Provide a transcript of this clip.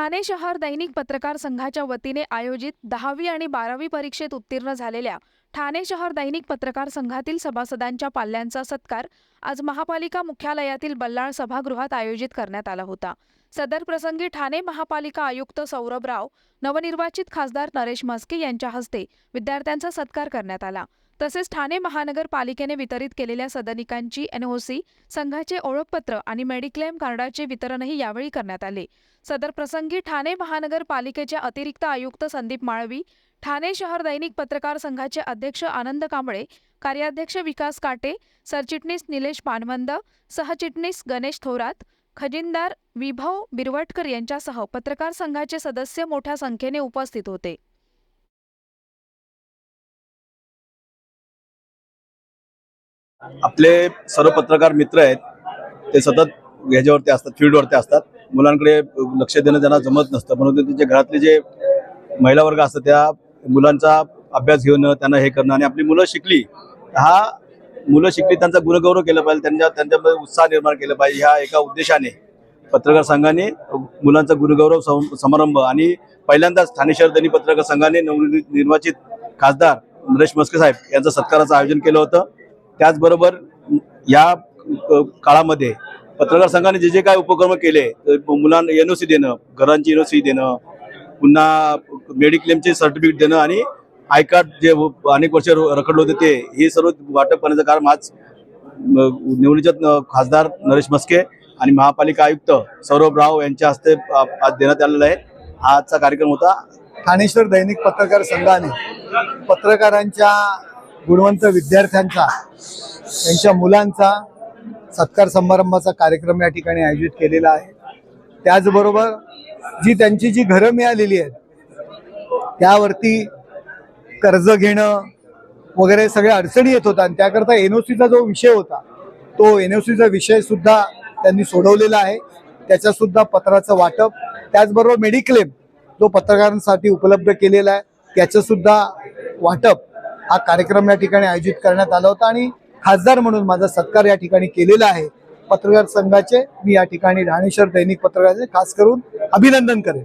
ठाणे शहर दैनिक पत्रकार संघाच्या वतीने आयोजित दहावी आणि बारावी परीक्षेत उत्तीर्ण झालेल्या ठाणे शहर दैनिक पत्रकार संघातील सभासदांच्या पाल्यांचा सत्कार आज महापालिका मुख्यालयातील बल्लाळ सभागृहात आयोजित करण्यात आला होता. सदर प्रसंगी ठाणे महापालिका आयुक्त सौरभ राव नवनिर्वाचित खासदार नरेश म्हस्के यांच्या हस्ते विद्यार्थ्यांचा सत्कार करण्यात आला. तसेच ठाणे महानगरपालिकेने वितरित केलेल्या सदनिकांची एनओसी संघाचे ओळखपत्र आणि मेडिक्लेम कार्डाचे वितरणही यावेळी करण्यात आले. सदर प्रसंगी ठाणे महानगरपालिकेचे अतिरिक्त आयुक्त संदीप माळवी ठाणे शहर दैनिक पत्रकार संघाचे अध्यक्ष आनंद कांबळे कार्याध्यक्ष विकास काटे सरचिटणीस निलेश पानवंद सहचिटणीस गणेश थोरात खजिनदार विभव बिरवटकर यांच्यासह पत्रकार संघाचे सदस्य मोठ्या संख्येने उपस्थित होते. आपले सर्व पत्रकार मित्र आहेत ते सतत ह्याच्यावरती असतात फील्डवरती असतात. मुलांकडे लक्ष देणं त्यांना जमत नसतं. म्हणून त्यांचे त्यांच्या घरातले जे महिला वर्ग असतात त्या मुलांचा अभ्यास घेणं त्यांना हे करणं आणि आपली मुलं शिकली हा मुलं शिकली त्यांचा गुणगौरव केला पाहिजे त्यांच्या त्यांच्यामध्ये उत्साह निर्माण केला पाहिजे ह्या एका उद्देशाने. पत्रकार संघाने मुलांचा गुणगौरव समारंभ आणि पहिल्यांदाच ठाणे शहर दैनिक पत्रकार संघाने नवनिर्वाचित खासदार नरेश मस्के साहेब यांचं सत्काराचं आयोजन केलं होतं. त्याचबरोबर या काळामध्ये पत्रकार संघाने जे जे काय उपक्रम केले तर मुलांना एनओसी देणं घरांची एनओसी देणं पुन्हा मेडिक्लेमचे सर्टिफिकेट देणं आणि आय कार्ड जे अनेक वर्ष रखडलं होते ते हे सर्व वाटप करण्याचं कारण आज म, निवडणुकीत खासदार नरेश मस्के आणि महापालिका आयुक्त सौरभ राव यांच्या हस्ते आज देण्यात आलेला आहे. हा आजचा कार्यक्रम होता. ठाणेश्वर दैनिक पत्रकार संघाने पत्रकारांच्या गुणवंत विद्यार्थ्यांचा त्यांच्या मुलांचा सत्कार समारंभाचा कार्यक्रम या ठिकाणी आयोजित केलेला आहे. त्याचबरोबर जी त्यांची जी घरं मिळालेली आहेत त्यावरती कर्ज घेणं वगैरे सगळ्या अडचणी येत होत्या आणि त्याकरता सीचा जो विषय होता तो एन ओ विषय सुद्धा त्यांनी सोडवलेला आहे. त्याच्या सुद्धा पत्राचं वाटप त्याचबरोबर मेडिक्लेम जो पत्रकारांसाठी उपलब्ध केलेला आहे त्याचं सुद्धा वाटप हा कार्यक्रम या ठिकाणी आयोजित करण्यात आला होता आणि खासदार म्हणून माझा सत्कार या ठिकाणी केलेला आहे. पत्रकार संघाचे मी या ठिकाणी राणेश्वर दैनिक पत्रकाराचे खास करून अभिनंदन करेन.